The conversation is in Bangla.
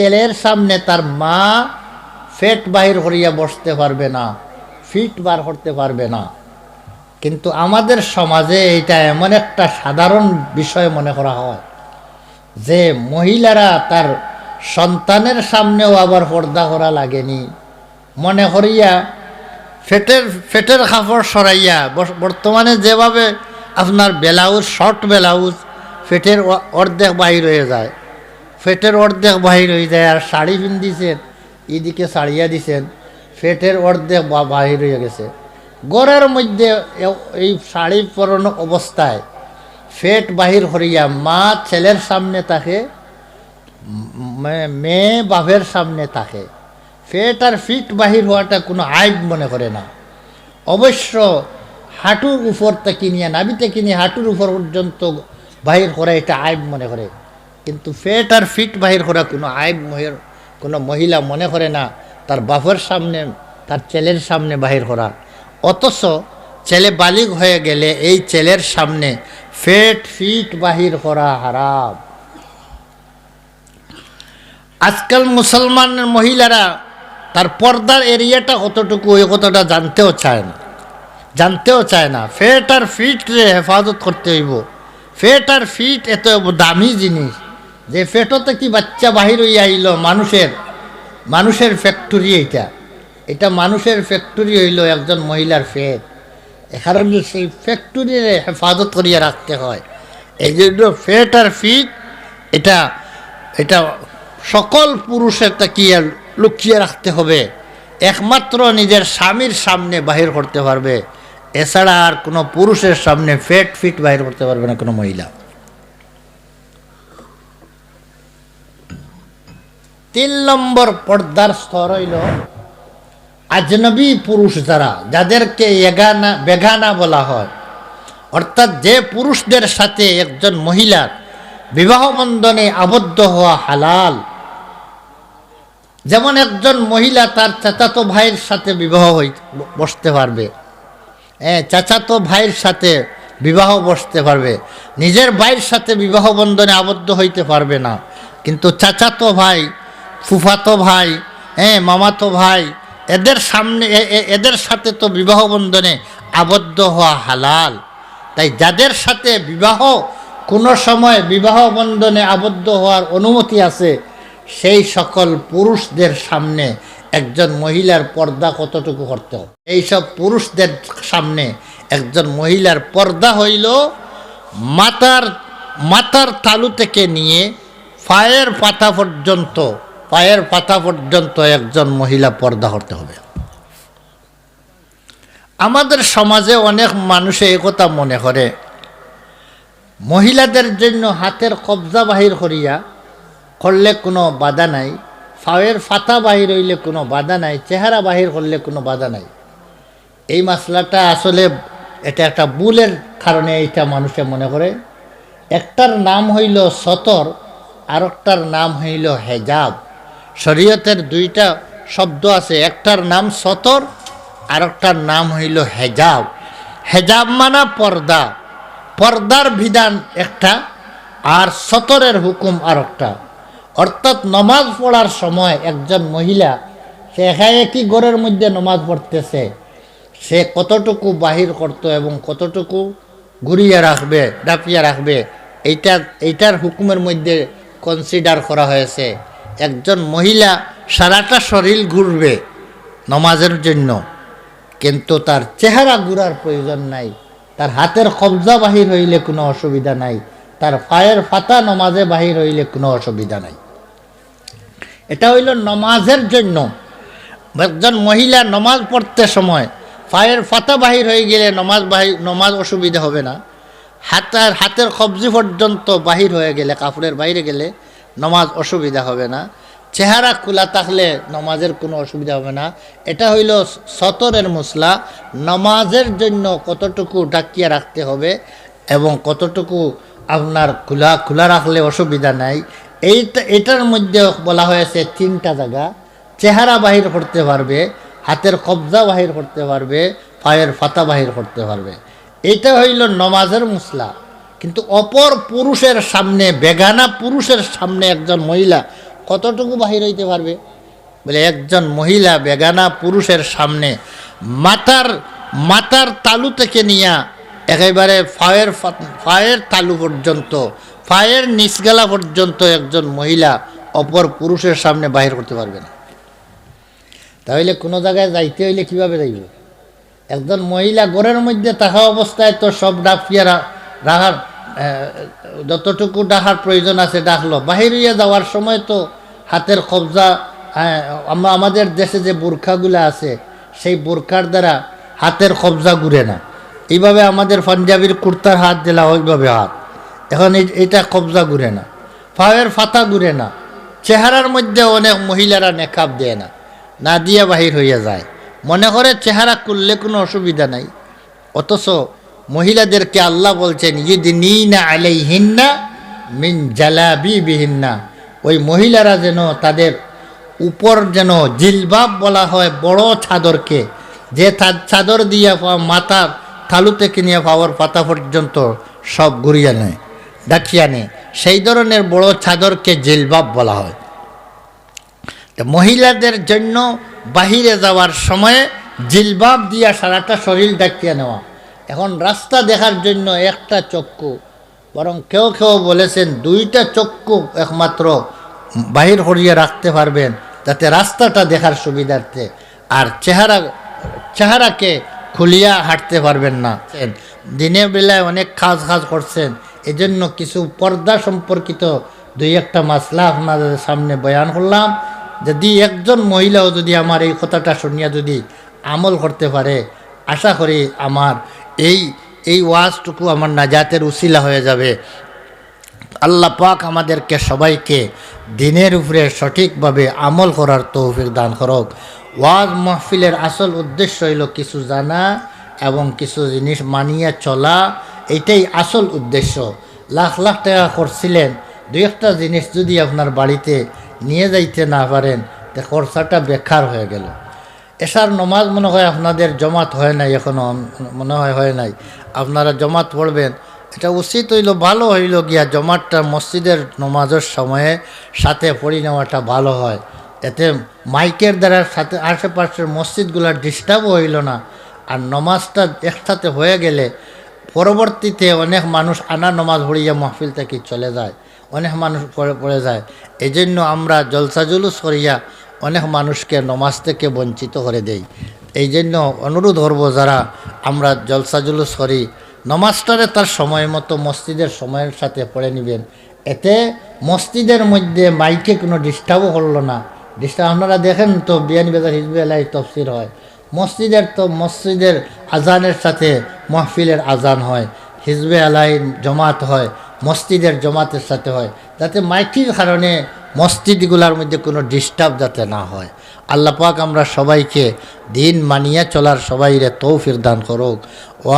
ছেলের সামনে তার মা ফেট বাহির করিয়া বসতে পারবে না, ফিট বার করতে পারবে না। কিন্তু আমাদের সমাজে এটা এমন একটা সাধারণ বিষয় মনে করা হয় যে মহিলারা তার সন্তানের সামনেও আবার পর্দা করা লাগেনি। মনে করিয়া ফেটের ফেটের কাপড় সরাইয়া বর্তমানে যেভাবে আপনার ব্লাউজ, শর্ট ব্লাউজ ফেটের অর্ধেক বাহির হয়ে যায়। ফেটের অর্ধেক বাহির হয়ে যায় আর শাড়ি পিন্দিছেন এদিকে শাড়িয়া দিছেন, ফেটের অর্ধেক বাহির হয়ে গেছে। গড়ের মধ্যে এই শাড়ি পরানো অবস্থায় ফেট বাহির করিয়া মা ছেলের সামনে থাকে মেয়ে বাপের সামনে থাকে। ফেট আর ফিট বাহির হওয়াটা কোনো আইব মনে করে না। অবশ্য হাঁটুর উপর থেকে নিয়ে নাবি থেকে নিয়ে হাঁটুর উপর পর্যন্ত বাহির করা এটা আইব মনে করে। কিন্তু ফেট আর ফিট বাহির করা কোনো আইব মহির- কোনো মহিলা মনে করে না, তার বাপের সামনে, তার ছেলের সামনে বাহির করা অথচ ছেলে বালিগ হয়ে গেলে এই ছেলের সামনে ফেট, ফিট বাহির করা হারাম। আজকাল মুসলমানের মহিলারা তার পর্দার এরিয়াটা কতটুকু ওই কতটা জানতেও চায় না। জানতেও চায় না, ফেট আর ফিট রে হেফাজত করতে হইব। ফেট আর ফিট এত দামি জিনিস। যে ফেটতে কি বাচ্চা বাহির হইয়া আইল, মানুষের মানুষের ফ্যাক্টরি এটা এটা মানুষের ফ্যাক্টরি হইল একজন মহিলার ফেট। এখানে সেই ফ্যাক্টরির হেফাজত করিয়া রাখতে হয়। এই জন্য ফেট আর ফিট এটা এটা সকল পুরুষের তাকিয়ে লুকিয়ে রাখতে হবে। একমাত্র নিজের স্বামীর সামনে বাহির করতে পারবে। এছাড়া আর কোনো পুরুষের সামনে ফেট ফিট বাহির করতে পারবে না কোনো মহিলা। তিন নম্বর পর্দার স্তর হইল আজনবী পুরুষ যারা, যাদেরকে এগানা, বেগানা বলা হয়। অর্থাৎ যে পুরুষদের সাথে একজন মহিলার বিবাহ বন্ধনে আবদ্ধ হওয়া হালাল, যেমন একজন মহিলা তার চাচাতো ভাইয়ের সাথে বিবাহ হই বসতে পারবে। হ্যাঁ চাচাতো ভাইয়ের সাথে বিবাহ বসতে পারবে। নিজের ভাইয়ের সাথে বিবাহ বন্ধনে আবদ্ধ হইতে পারবে না। কিন্তু চাচাতো ভাই ফুফাতো ভাই হ্যাঁ মামাতো ভাই, এদের সামনে এদের সাথে তো বিবাহ বন্ধনে আবদ্ধ হওয়া হালাল। তাই যাদের সাথে বিবাহ, কোনো সময় বিবাহ বন্ধনে আবদ্ধ হওয়ার অনুমতি আছে, সেই সকল পুরুষদের সামনে একজন মহিলার পর্দা কতটুকু করতে হবে? এইসব পুরুষদের সামনে একজন মহিলার পর্দা হইল মাতার মাতার তালু থেকে নিয়ে পায়ের পাতা পর্যন্ত পায়ের পাতা পর্যন্ত একজন মহিলা পর্দা করতে হবে। আমাদের সমাজে অনেক মানুষে একথা মনে করে, মহিলাদের জন্য হাতের কবজা বাহির করিয়া করলে কোনো বাধা নাই ফাওয়ের ফাতা বাহির হইলে কোনো বাধা নাই, চেহারা বাহির করলে কোনো বাধা নাই। এই মশলাটা আসলে এটা একটা বুলের কারণে এইটা মানুষে মনে করে। একটার নাম হইল সতর আর একটার নাম হইল হেজাব। শরীয়তের দুইটা শব্দ আছে, একটার নাম সতর আর একটার নাম হইল হেজাব। হেজাব মানা পর্দা। পর্দার বিধান একটা আর সতরের হুকুম আর একটা। অর্থাৎ নমাজ পড়ার সময় একজন মহিলা, সে একা একই ঘরের মধ্যে নমাজ পড়তেছে, সে কতটুকু বাহির করত এবং কতটুকু ঘুরিয়ে রাখবে ডাপিয়ে রাখবে, এইটা এইটার হুকুমের মধ্যে কনসিডার করা হয়েছে। একজন মহিলা সারাটা শরীর ঘুরবে নমাজের জন্য। কিন্তু তার চেহারা ঘুরার প্রয়োজন নাই। তার হাতের কবজা বাহির হইলে কোনো অসুবিধা নাই। তার পায়ের ফাতা নমাজে বাহির হইলে কোনো অসুবিধা নাই। এটা হইল নমাজের জন্য। একজন মহিলা নমাজ পড়তে সময় পায়ের ফাতা বাহির হয়ে গেলে নমাজ বাহির, নমাজ অসুবিধা হবে না। হাতের হাতের কবজি পর্যন্ত বাহির হয়ে গেলে, কাপড়ের বাইরে গেলে নমাজ অসুবিধা হবে না। চেহারা খোলা থাকলে নমাজের কোনো অসুবিধা হবে না। এটা হইল সতরের মশলা। নমাজের জন্য কতটুকু ডাকিয়ে রাখতে হবে এবং কতটুকু আপনার খোলা খোলা রাখলে অসুবিধা নাই। এইটা এটার মধ্যে বলা হয়েছে তিনটা জায়গা। চেহারা বাহির করতে পারবে, হাতের কবজা বাহির করতে পারবে, পায়ের ফাতা বাহির করতে পারবে। এটা হইল নমাজের মুসলা কিন্তু অপর পুরুষের সামনে বেগানা পুরুষের সামনে একজন মহিলা কতটুকু বাহির হইতে পারবে? বলে একজন মহিলা বেগানা পুরুষের সামনে মাথার মাথার তালু থেকে নিয়া একেবারে ফায়ের ফায়ের তালু পর্যন্ত ফায়ের নিচগালা পর্যন্ত একজন মহিলা অপর পুরুষের সামনে বাহির করতে পারবে না। তাহলে কোনো জায়গায় যাইতে হইলে কীভাবে যাইব? একজন মহিলা ঘরের মধ্যে থাকা অবস্থায় তো সব ডাকিয়া রাখার আহ, যতটুকু ডাকার প্রয়োজন আছে ডাকলো বাহির হইয়া যাওয়ার সময় তো হাতের কবজা আমাদের দেশে যে বোরখাগুলো আছে, সেই বোরখার দ্বারা হাতের কবজা ঘুরে না। এইভাবে আমাদের পাঞ্জাবির কুর্তার হাত দিলা ওইভাবে হাত। এখন এটা কবজা ঘুরে না। ফাওয়ের ফাতা ঘুরে না। চেহারার মধ্যে অনেক মহিলারা নেকাব দেয় না। না দিয়ে বাহির হইয়া যায়। মনে করে চেহারা করলে কোনো অসুবিধা নাই। অথচ মহিলাদেরকে আল্লাহ বলছেন ইদিনা আলাইহিন্না মিন জালাবি বিহিন্না ওই মহিলারা যেন তাদের উপর যেন জিলবাব বলা হয় বড় চাদরকে, যে চাদর দিয়ে মাথার থালু থেকে নিয়ে পাওয়ার পাতা পর্যন্ত সব ঘুরিয়ে নেয়, ডাকিয়া নেয় সেই ধরনের বড় চাদরকে জিলবাব বলা হয়। তো মহিলাদের জন্য বাহিরে যাওয়ার সময়ে জিলবাব দিয়া সারাটা শরীর ডাকিয়ে নেওয়া। এখন রাস্তা দেখার জন্য একটা চক্ষু, বরং কেউ কেউ বলেছেন দুইটা চক্ষু একমাত্র বাহির করিয়ে রাখতে পারবেন যাতে রাস্তাটা দেখার সুবিধার্থে। আর চেহারা, চেহারাকে খুলিয়া হাঁটতে পারবেন না। দিনের বেলায় অনেক কাজ কাজ করছেন, এজন্য কিছু পর্দা সম্পর্কিত দুই একটা মাসলা আপনাদের সামনে বয়ান করলাম, যদি একজন মহিলাও যদি আমার এই কথাটা শুনিয়া যদি আমল করতে পারে, আশা করি আমার এই এই ওয়াজটুকু আমার নাজাতের উসিলা হয়ে যাবে। আল্লাহ পাক আমাদেরকে সবাইকে দিনের উপরে সঠিকভাবে আমল করার তৌফিক দান করক। ওয়াজ মাহফিলের আসল উদ্দেশ্য হইল কিছু জানা এবং কিছু জিনিস মানিয়ে চলা, এটাই আসল উদ্দেশ্য। লাখ লাখ টাকা করছিলেন দুই একটা জিনিস যদি আপনার বাড়িতে নিয়ে যাইতে না পারেন, তে খরচাটা বেকার হয়ে গেল। এসার নমাজ মনে হয় আপনাদের জমাত হয় নাই এখনও, মনে হয় হয় নাই। আপনারা জমাত পড়বেন। এটা উচিত হইল, ভালো হইল গিয়া জমাতটা মসজিদের নমাজের সময়ে সাথে পড়ি নেওয়াটা ভালো হয়। এতে মাইকের দ্বারা সাথে আশেপাশের মসজিদগুলোর ডিস্টার্বও হইল না। আর নমাজটা একসাথে হয়ে গেলে পরবর্তীতে অনেক মানুষ আনা নমাজ পড়িয়া মাহফিল থেকে চলে যায়, অনেক মানুষ পড়ে পড়ে যায়। এই জন্য আমরা জলসা জুলুস করিয়া অনেক মানুষকে নমাজ থেকে বঞ্চিত করে দেই। এই জন্য অনুরোধ করব যারা আমরা জলসা জুলুস করি, নমাজটারে তার সময় মতো মসজিদের সময়ের সাথে পড়ে নেবেন। এতে মসজিদের মধ্যে মাইকে কোনো ডিস্টার্বও করল না। ডিস্টার্ব আপনারা দেখেন তো বিয়ানি বেজার হিজবে এলাই তফসির হয়। মসজিদের তো মসজিদের আজানের সাথে মাহফিলের আজান হয়। হিজবে আলাই জমাত হয়, মসজিদের জমাতের সাথে হয়। যাতে মাইকির কারণে মসজিদগুলোর মধ্যে কোনো ডিস্টার্ব যাতে না হয়। আল্লাহ পাক আমরা সবাইকে দিন মানিয়া চলার সবাইরে তৌফির দান করুক। ও